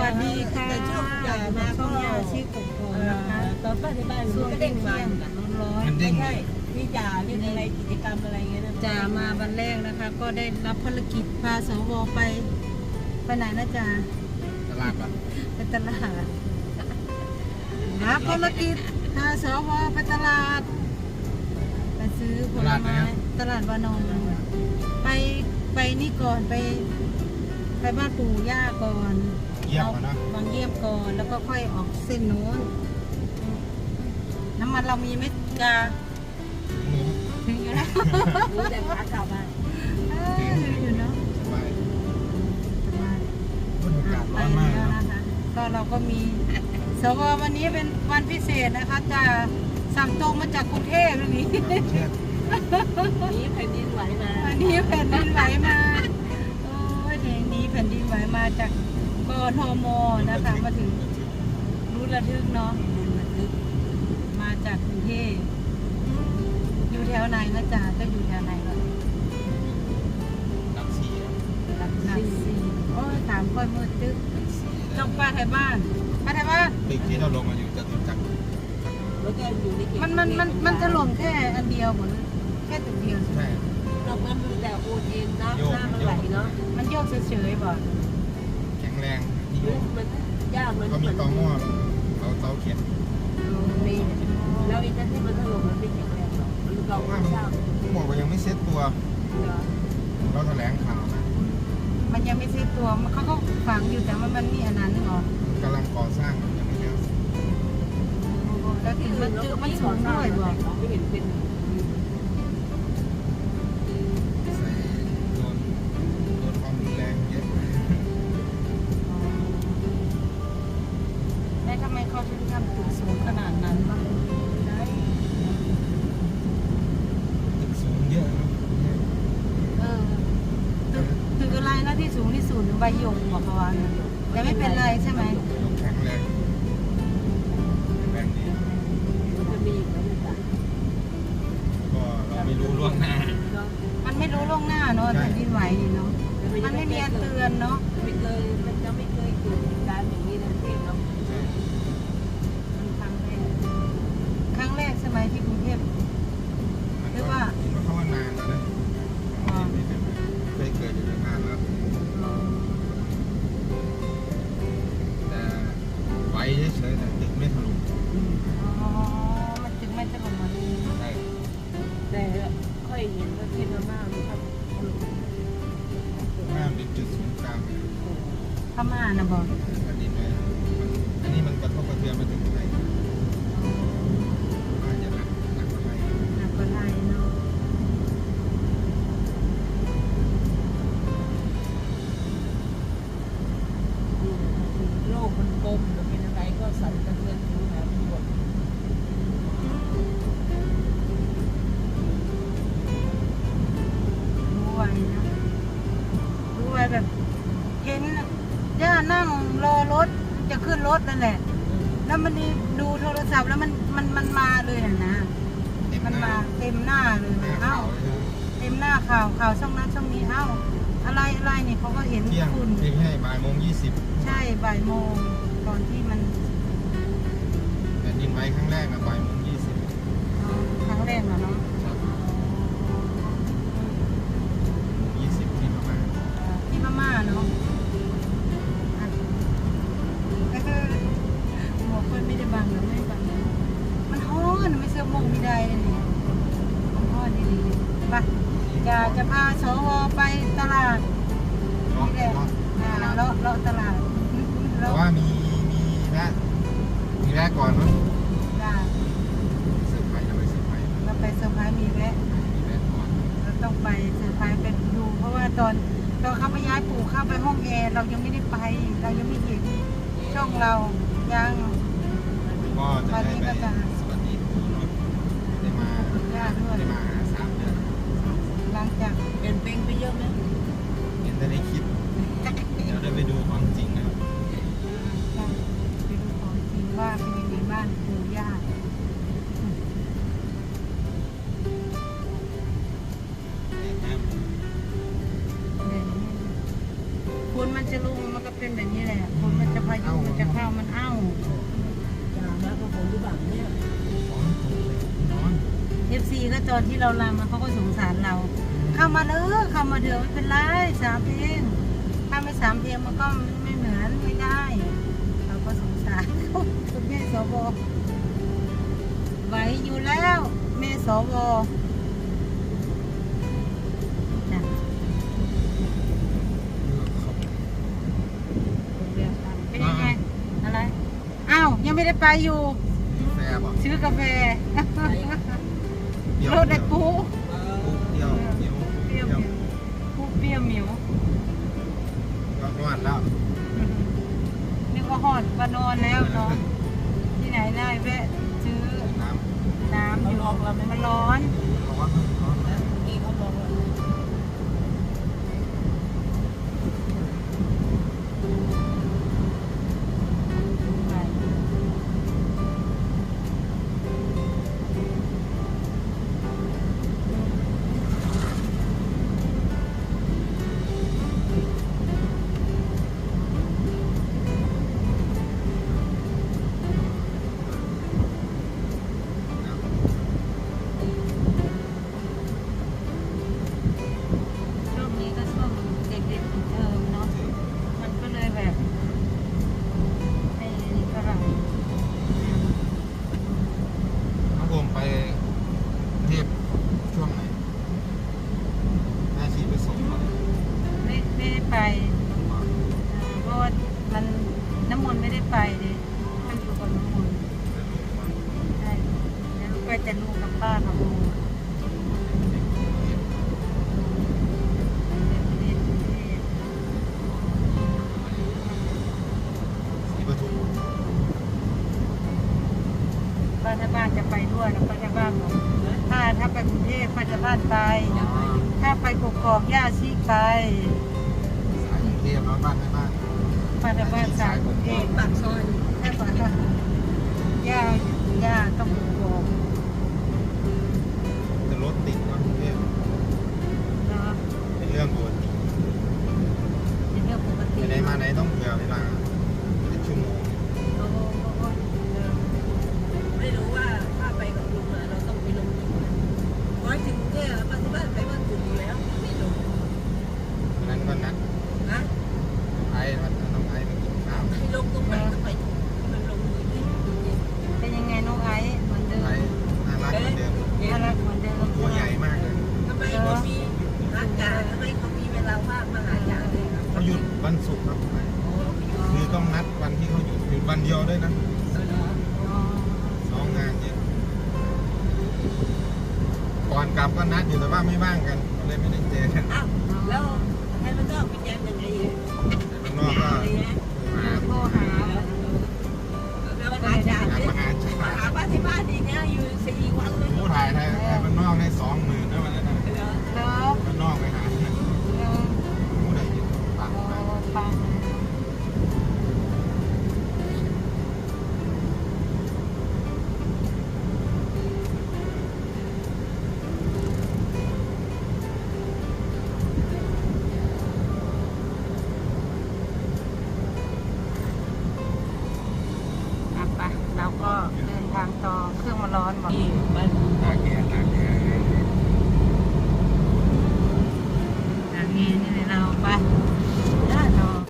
วัสดีค่ะแต่ช่วงใหญ่มามาข้ก็องยาชีพขอผมนะคะตอนป้าที่บ้านหนูช่วงก็เด้เด้งมันร้อนมันเด้งใช่พี่จ่าเล่นอะไรกิจกรรมอะไรเงี้ยนะจ่ามาวันแรกนะคะ ก็ได้รับภารกิจพาสวไปไปไหนนะจ่าตลาดปะไปตลาดรับภารกิจพาสวไปตลาดไปซื้อผลไม้ตลาดวานอนไปไปนี่ก่อนไปไปบ้านปู่ย่าก่อน เยี่ยมอะนะบางเยี่ยมก่อนแล้วก็ค่อยออกเส้นนู้น น้ำมันเรามีไหมจ้ามือถึงอยู่แล้วรู้แต่ขากลับมาเออถึงอยู่เนาะสบายสบายบรรยากาศไปร้อนมากแล้วนะนะคะก็เราก็มีสววันนี้เป็นวันพิเศษนะคะจะสั่งตรงมาจากกรุงเทพเลยนี่เชือกนี้แผ่นดินไหวมาวันนี้แผ่นดินไหวมาโอ้ยเพลงนี้แผ่นดินไหวมาจาก กทมนะคะมาถึงรู้ระทึกเนาะมาจากกรุงเทพอยู่แถวไหนนะจ๊ะจะอยู่แถวไหนก่อนน้ำสีอะหลักหลักสี่โอ้ยถามค่อยมืดตึ๊กน้ำสีจ้องป้าไทยบ้านป้าไทยบ้านตึกที่เราลงมาอยู่จะตุจักรแล้วก็อยู่ในเขตมันมันมันมันถล่มแค่อันเดียวหมดเลยแค่ตึกเดียวใช่ไหมใช่นอกนั้นมีแต่โอเย็นน้ำน้ำมันไหลเนาะมันโยกเฉยๆบ่แข็งแรงนี่มันยากมันก็มีมันตอหม้อเราเตาเขียนมีแล้วอีนั่นที่มันถล่มมันไม่แข็งแรงหรอกมันเก่าว่าไม่เช่าผมบอกว่ายังไม่เซ็ตตัวเหรอเราแถลงข่าวนะมันยังไม่ใช่ตัวมันเขาก็ฝังอยู่แต่ว่ามันมีอันนั้นเหรอกำลังก่อสร้างยังไม่แล้วแล้วถึงมันเจอมันสูงด้วยบ่ไม่เห็นเป็น งที่สุดใบหยกบอกเขาว่าเนี่ยแต่ไม่เป็นไรใช่ไหมลงแข็งแรงแข็งแรงดีมันจะมีอีกไหมจ๊ะก็เราไม่รู้ล่วงหน้าเนาะมันไม่รู้ล่วงหน้าเนาะใช่แผ่นดินไหวนี่เนาะมันไม่มีอันเตือนเนาะ ไม่เคย พม่ จะขึ้นรถนั่นแหละ แล้วมันนี่ดูโทรศัพท์แล้วมันมันมันมาเลยน่ะนะเต็มมันหน้ามาเต็มหน้าเลยหน้าเอ้าขาวเลยเต็มหน้าข่าวข่าวช่องนั้นช่องนี้เอ้าอะไรอะไรนี่เขาก็เห็นเที่ยงคุณที่ให้บ่ายโมงยี่สิบใช่บ่ายโมงตอนที่มันแผ่นดินไหวครั้งแรกนะบ่ายโมงยี่สิบเอาครั้งแรกน่ะเนาะ เลาะเลาะตลาดแต่เลาะว่ามีมีแวะมีแวะก่อนมั้งจ้าเซอร์ไพรส์เราไปเซอร์ไพรส์เราไปเซอร์ไพรส์มีแวะมีแวะก่อนเราต้องไปเซอร์ไพรส์ไปดู เพราะว่าตอนตอนเขาไปย้ายปู่เข้าไปห้องแอร์เรายังไม่ได้ไป เรายังไม่เห็นช่องเรายังก็จะได้วันนี้ไปก็จะสวัสดีครูเนาะได้มาญาติด้วยได้มาหาสามเดือนหลังจากเป็นเป็งไปเยอะไหมเห็นแต่ในคลิปเดี๋ยว ได้ไปดูความจริงนะครับไปดูความจริงว่าเป็นยังไงบ้านปู่ย่าเห็นฝนมันจะลงมันก็เป็นแบบนี้แหละฝนมันจะพายุมันจะเข้ามันเอ้าอางแล้วก็ผมที่บางเนี่ยร้เอฟซีก็ตอนที่เราลามันเขาก็สงสารเรา เข้ามาเด้อเข้ามาเดือะไม่เป็นไรสามเอง สามเพลงมันก็ไม่เหมือนไม่ได้ เราก็สงสารเขาคุณแม่สวไหวอยู่แล้วแม่สวจ้ะเป็นยังไงอะไรอ้าวยังไม่ได้ไปอยู่แฟบอกซื้อกาแฟเดี๋ยวรถไอ้ปู ก็นวดแล้วนึกว่าหอดมานอนแล้วเนาะที่ไหนได้แวะซื้อน้ำน้ำอยู่มันร้อนร้อน มันน้ำมนต์ไม่ได้ไปเลยมันอยู่กับน้ำมนต์ใช่แล้วก็จะลูกกับป้ากับลุงเรียนกรุงเทพสีปทุมป้าที่บ้านจะไปด้วยแล้วป้าที่บ้านบอกถ้าถ้าไปกรุงเทพป้าที่บ้านไป ถ้าไปกกอกย่าชีไปสายกรุงเทพแล้วบ้านไม่บ้าน ปาที่บ้านสายกรุงเทพปากซอยแค่ปากซอย วันเดียวด้วยนะสองงานเนี่ยก่อนกลับก็นัดอยู่แต่ว่าไม่ว่างกันเลยไม่ได้เจอกันอ้าวแล้วให้มันก็พิารยังไงเนี่ยนอกก็อไรนะมาหาลจาย์มาหาบ้านที่บ้านดีเนี่ยอยู่สี่วันเลย ผู้ถ่ายไทยไทยมันนอกได้สองหมื่น